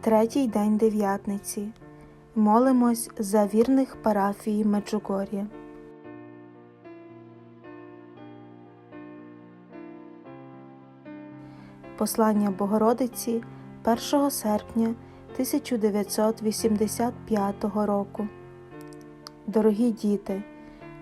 третій день дев'ятниці. Молимось за вірних парафії Меджугор'я. Послання Богородиці 1 серпня 1985 року. Дорогі діти,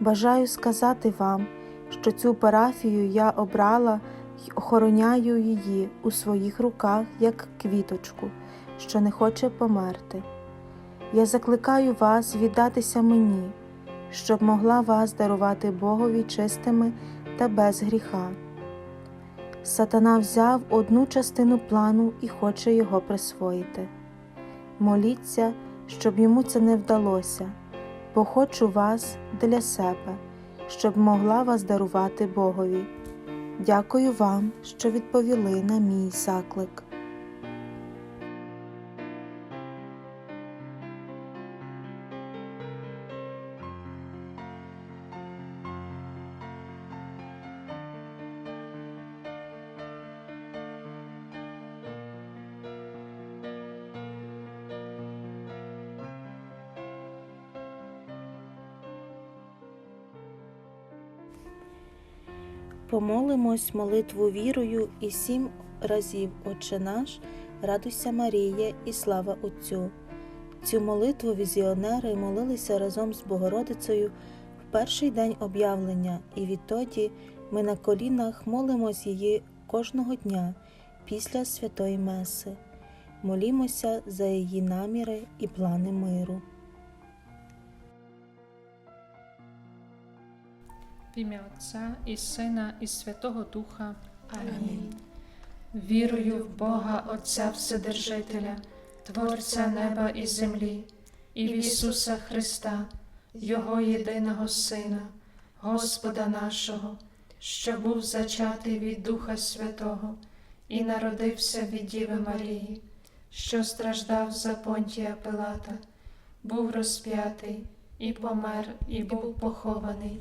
бажаю сказати вам, що цю парафію я обрала й охороняю її у своїх руках як квіточку, що не хоче померти. Я закликаю вас віддатися мені, щоб могла вас дарувати Богові чистими та без гріха. Сатана взяв одну частину плану і хоче його присвоїти. Моліться, щоб йому це не вдалося, бо хочу вас для себе, щоб могла вас дарувати Богові. Дякую вам, що відповіли на мій заклик. Помолимось молитву вірою і сім разів Отче наш, радуйся Марія і слава Отцю. Цю молитву візіонери молилися разом з Богородицею в перший день об'явлення, і відтоді ми на колінах молимось її кожного дня після святої Меси. Молімося за її наміри і плани миру. В ім'я Отця і Сина, і Святого Духа. Амінь. Вірую в Бога Отця Вседержителя, Творця неба і землі, і в Ісуса Христа, Його єдиного Сина, Господа нашого, що був зачатий від Духа Святого і народився від Діви Марії, що страждав за Понтія Пилата, був розп'ятий і помер, і був похований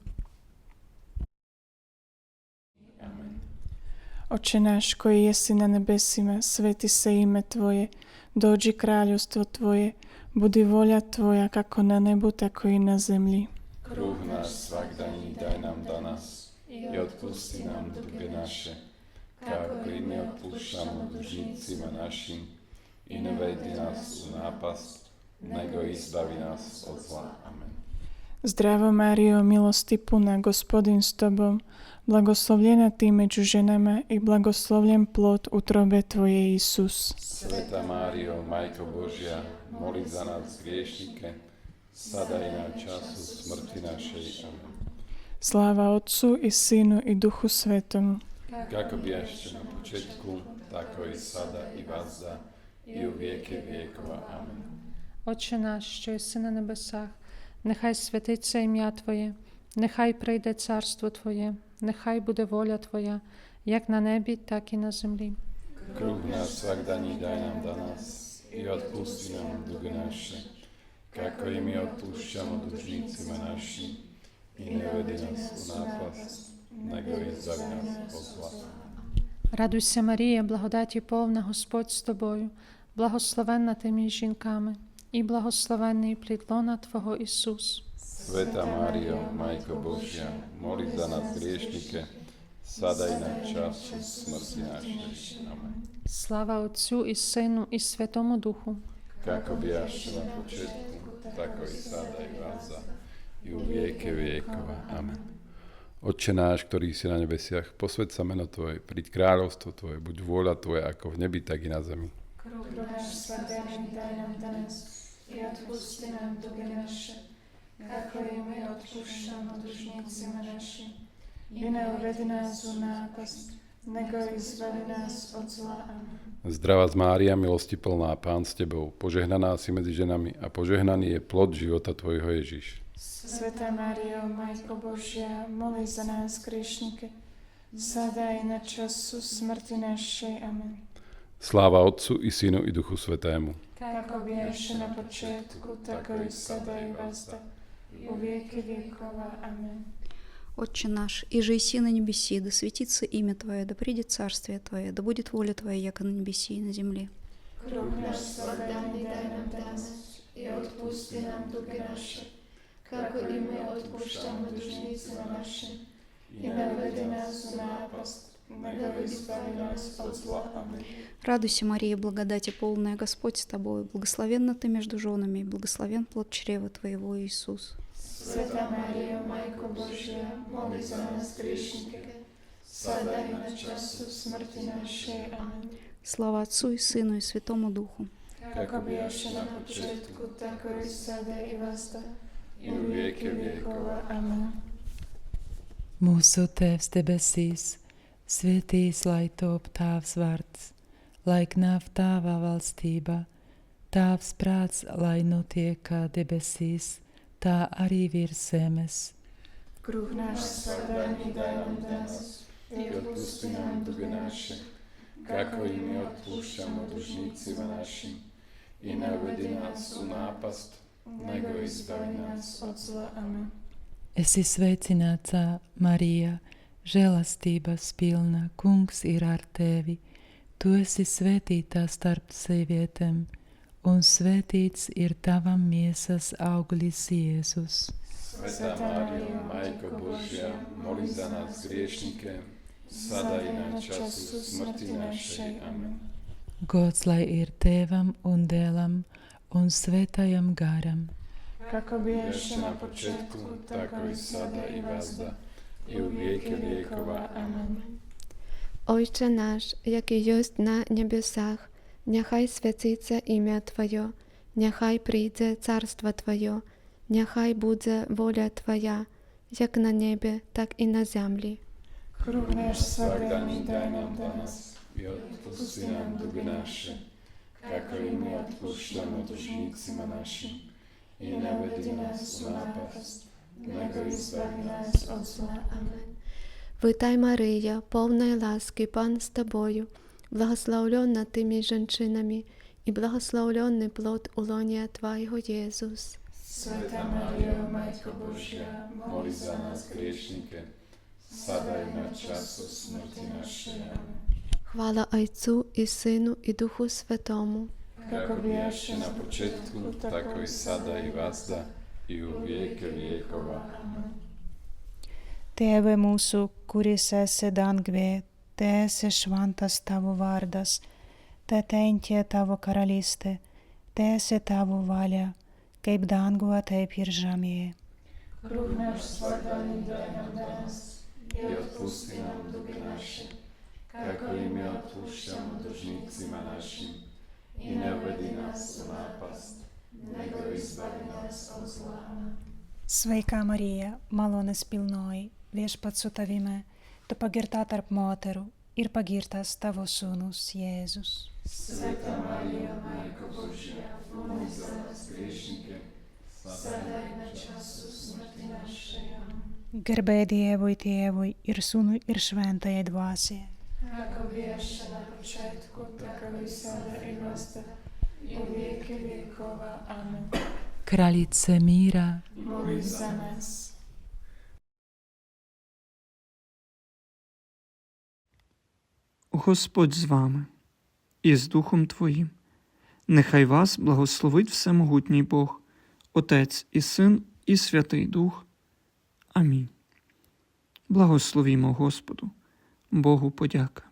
Oče náš koji jesi na nebesima, sveti se ime Tvoje, dođi kraljevstvo Tvoje, budi volja Tvoja kako na nebu, tako i na zemlji. Kruh náš svakdaní daj nám danas i odpusti nám duge naše, kako i mi odpuštamo dužnicima našim i ne vedi nas u napast, nego izbavi nas od zla. Amen. Zdravo Mario, milosti puna, gospodin s tobom, blagoslovljena ti među ženama i blagoslovljen plod utrobe tvoje, Isus. Sveta Mario, Majko Božja, moli za nas griješnike, sada i na času smrti naše. Amen. Slava Otcu i Sinu i Duhu Svetom. Kako bijašće na početku, tako i sada i vazda i u vijeke vijekova. Amen. Oče naš, što je se na nebesah, нехай святиться ім'я Твоє, нехай прийде царство Твоє, нехай буде воля Твоя, як на небі, так і на землі. Kruh náš svakdaní daj nám danas i odpusti nám duge naše, kako i mi odpúšťamo dužnícima našim i nevedi nás u nápast, nego izbavi nás od zla. Радуйся, Марія, благодаті повна Господь з тобою, благословенна ти між жінками, i blahoslavený plod lona Tvojho Isus. Sveta Mário, Majko Božia, moli za nás griešnike, sadaj na čas smrti našej. Amen. Slava Otcu i Synu i Svetomu Duchu. Kako bijaš na početku, tako i sada i vaza, i u vijeke vijekova. Amen. Otče náš, ktorý si na nebesiach, posved sa meno Tvoje, príď kráľovstvo Tvoje, buď vôľa Tvoja ako v nebi, tak i na zemi. Krv náš, svetý, daj nám dnes i odpusti nám duge naše, kako i my odpušťamo dužnicima našim. I ne uvedi nás u nápast, nego izbavi nás od zla. Zdravá z Mária, milosti plná, Pán s Tebou, požehnaná si medzi ženami a požehnaný je plod života Tvojho Ježiš. Sveta Mário, Majko Božia, moli za nás griješníke, sada i na času smrti našej. Amen. Sláva Otcu i Synu i Duchu Svetému. jako pierwszy na początku, tako i sada i wasta, u веки векова. Amen. Отче наш, и же иси на небеси, да светится имя Твое, да придет Царствие Твое, да будет воля Твоя, яко на небеси и на земле. Хлеб наш созданный дай нам данность, и отпусти нам дуги наши, как и мы отпущаем должницы наши, и наведи нас на опасность, Радуйся, Мария, благодати полная, Господь с тобой, благословенна ты между женами, и благословен плод чрева твоего, Иисус. Святая Мария, Майка Божия, молись за нас, грешники, садай на часу смерти нашей. Аминь. Слава Отцу и Сыну и Святому Духу. Как объявшена на початку, так и сада и васта, и веки веков. Аминь. Мусу Tēvs debesīs, Svētīs, lai top tavs vārds, lai nāv tava valstība, tavs prāts, lai nu notiek kā debesīs, tā arī virs zemes. Крупнаш согдани дай нам нас, и отпусти нам дуги наши, како и ми отпущамо дужницима нашим. И не уведи нас у напаст, него избави нас от зла. Amen. Esi sveicināts, Marija! Žēlastības pilna, kungs ir ar tevi. Tu esi svētītā starp sievietēm, un svētīts ir tava miesas auglis Jēzus. Sveta Mario, Majko Božja, moli za nas griješnike, sada i na času smrti našej. Amen. Gods lai ir tēvam un dēlam un svētajam garam. Kako bješe Još na početku, tako i sada i vazda, i u vijeke vjekova. Amen. Ojcze nasz, jaki jest na niebiosach, niechaj święcиться imię Twoje, niechaj przyjdzie carstwo Twoje, niechaj będzie wola Twoja, jak na niebie, tak i na ziemi. Kruh náš svakdani Svakdani daj daj nam nam danas i otpusti nam duge naše, kako i mi otpuštamo dužnicima našim. I ne vedi nas nas od zla. Amen. Витай, Мария, повна ласки, Пан з тобою, благословлена ти між жінчинами, і благословлений плод улонія Твоєго Єсус. Sveta Mario, Majko Božja, moli za nas griješnike, sada i na času smrti Хвала Отцю і Сину і Духу Святому. Kako bijaše na početku, tako i sada i vazda, i u vijeke vjekova. Amen. Tėve mūsų, kuris esi dangvė, te esi šventas tavo vardas, te tentie tavo karalystė, te esi tavo valia, kaip danguje, taip ir žemėje. Kruh daj nam danas I otpusti nam duge naše, kako i mi otpuštamo dužnicima našim. Sveika Marija, malonės pilnoji, viešpats su tavimi, tu pagirta tarp moterų ir pagirtas tavo sūnus Jėzus. Sveta Marija, Majko Božja, moli za nas griješnike, sada i na času smrti naše. Amen. Gerbė Dievui tėvui ir sūnui ir šventajai dvasiai. Kako bješe na početku, tako i sada i vazda, i vijeke vjekova. Amen. Kraljice mira, Moli za nas. Господь з вами і з Духом Твоїм. Нехай вас благословить Всемогутній Бог, Отець і Син, і Святий Дух. Амінь. Благословімо Господу, Богу подяка.